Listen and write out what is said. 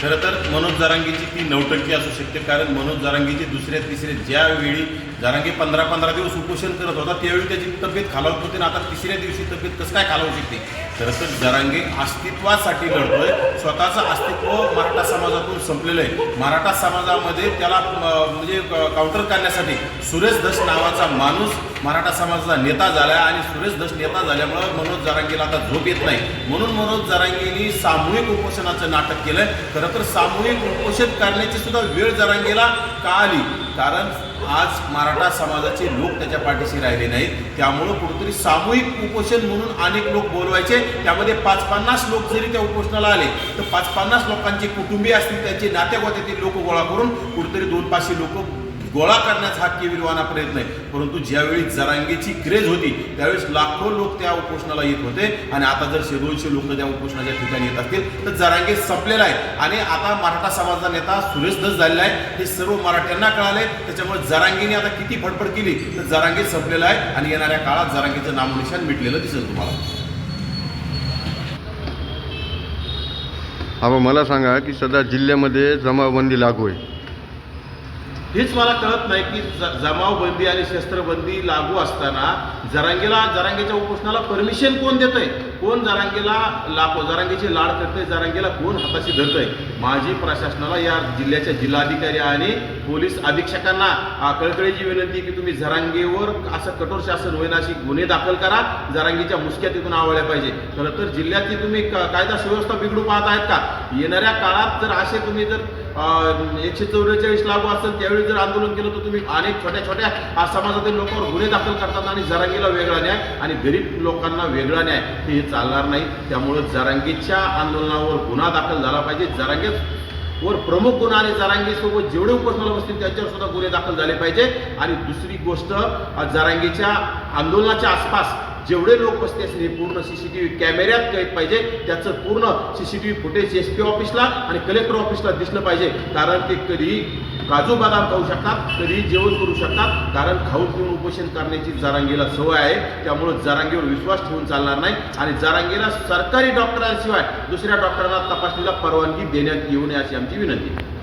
खरं तर मनोज जारांगीची ती नौटंकी असू शकते. कारण मनोज जारांगीचे दुसऱ्या तिसऱ्या ज्यावेळी जरांगी पंधरा पंधरा दिवस उपोषण करत होता त्यावेळी त्याची तब्येत खालावत होती आणि आता तिसऱ्या दिवशी तब्येत कसं काय खालावू शकते? खरं तर जरांगे अस्तित्वासाठी लढतोय स्वतःचं अस्तित्व मराठा समाजातून संपलेलं आहे. मराठा समाजामध्ये त्याला म्हणजे काउंटर करण्यासाठी सुरेश धस नावाचा माणूस मराठा समाजाचा नेता झाला आणि सुरेश दस नेता झाल्यामुळं मनोज जरांगीला आता झोप येत नाही. म्हणून मनोज जरांगीनी सामूहिक उपोषणाचं नाटक केलं खरं तर सामूहिक उपोषण करण्याची सुद्धा वेळ जरांगीला का आली? कारण आज मराठा समाजाचे लोक त्याच्या पाठीशी राहिले नाहीत. त्यामुळं कुठेतरी सामूहिक उपोषण म्हणून अनेक लोक बोलवायचे. त्यामध्ये पाच पन्नास लोक जरी त्या उपोषणाला आले तर पाच पन्नास लोकांचे कुटुंबीय असतील त्यांचे नातेगोत्यातील लोक गोळा करून कुठेतरी दोन पाचशे लोक गोळा करण्याचा हा केविलवाना प्रयत्न आहे परंतु ज्यावेळी जरांगेची क्रेज होती त्यावेळेस लाखो लोक त्या उपोषणाला येत होते. आणि आता जर शे दोनशे लोक त्या उपोषणाच्या ठिकाणी येत असतील तर जरांगे संपलेला आहे आणि आता मराठा समाजाचा नेता सुरेश दस झालेला आहे. हे सर्व मराठ्यांना कळाले. त्याच्यामुळे जरांगीने आता किती फडफड केली तर जरांगे संपलेला आहे आणि येणाऱ्या काळात जरांगेचं नामनिशान मिटलेलं दिसेल तुम्हाला. अहो मला सांगा की सध्या जिल्ह्यामध्ये जमावबंदी लागू आहे. हेच मला कळत नाही की ज- जमावबंदी आणि शस्त्रबंदी लागू असताना जरांगेला जरांगेच्या उपोषणाला परमिशन कोण देतंय? कोण जरांगेला लाखो जरांगेची लाड करतंय जरांगेला कोण हाताशी धरतंय? माझी प्रशासनाला या जिल्ह्याच्या जिल्हाधिकारी आणि पोलीस अधीक्षकांना कळकळीची विनंती की तुम्ही जरांगेवर असं कठोर शासन होईना अशी गुन्हे दाखल करा. जरांगीच्या मुसक्या तिथून आवळल्या पाहिजे. खरं तर जिल्ह्यातली तुम्ही कायदा सुव्यवस्था बिघडू पाहत आहेत का? येणाऱ्या काळात जर असे तुम्ही जर एकशे चौवेचाळीस लागू असेल त्यावेळी जर आंदोलन केलं तर तुम्ही अनेक छोट्या छोट्या समाजातील लोकांवर गुन्हे दाखल करतात आणि जरांगीला वेगळा न्याय आणि गरीब लोकांना वेगळा न्याय. हे चालणार नाही. त्यामुळं जरांगीच्या आंदोलनावर गुन्हा दाखल झाला पाहिजे. जरांगे वर प्रमुख गुन्हा आणि जरांगीसोबत जेवढे उपोषणाला बसतील त्यांच्यावर सुद्धा गुन्हे दाखल झाले पाहिजे. आणि दुसरी गोष्ट जरांगीच्या आंदोलनाच्या आसपास जेवढे लोक बसते असतील हे पूर्ण व्ही कॅमेऱ्यात कैद पाहिजे. त्याचं पूर्ण C C T V footage S P ऑफिसला आणि कलेक्टर ऑफिसला दिसलं पाहिजे. कारण ते कधीही काजू बदाम खाऊ शकतात कधीही जेवण करू शकतात. कारण खाऊन पिऊन उपोषण करण्याची जरांगीला सवय आहे. त्यामुळे जरांगीवर विश्वास ठेवून चालणार नाही. आणि जरांगीला सरकारी डॉक्टरांशिवाय दुसऱ्या डॉक्टरांना तपासणीला परवानगी देण्यात येऊ नये अशी आमची विनंती आहे.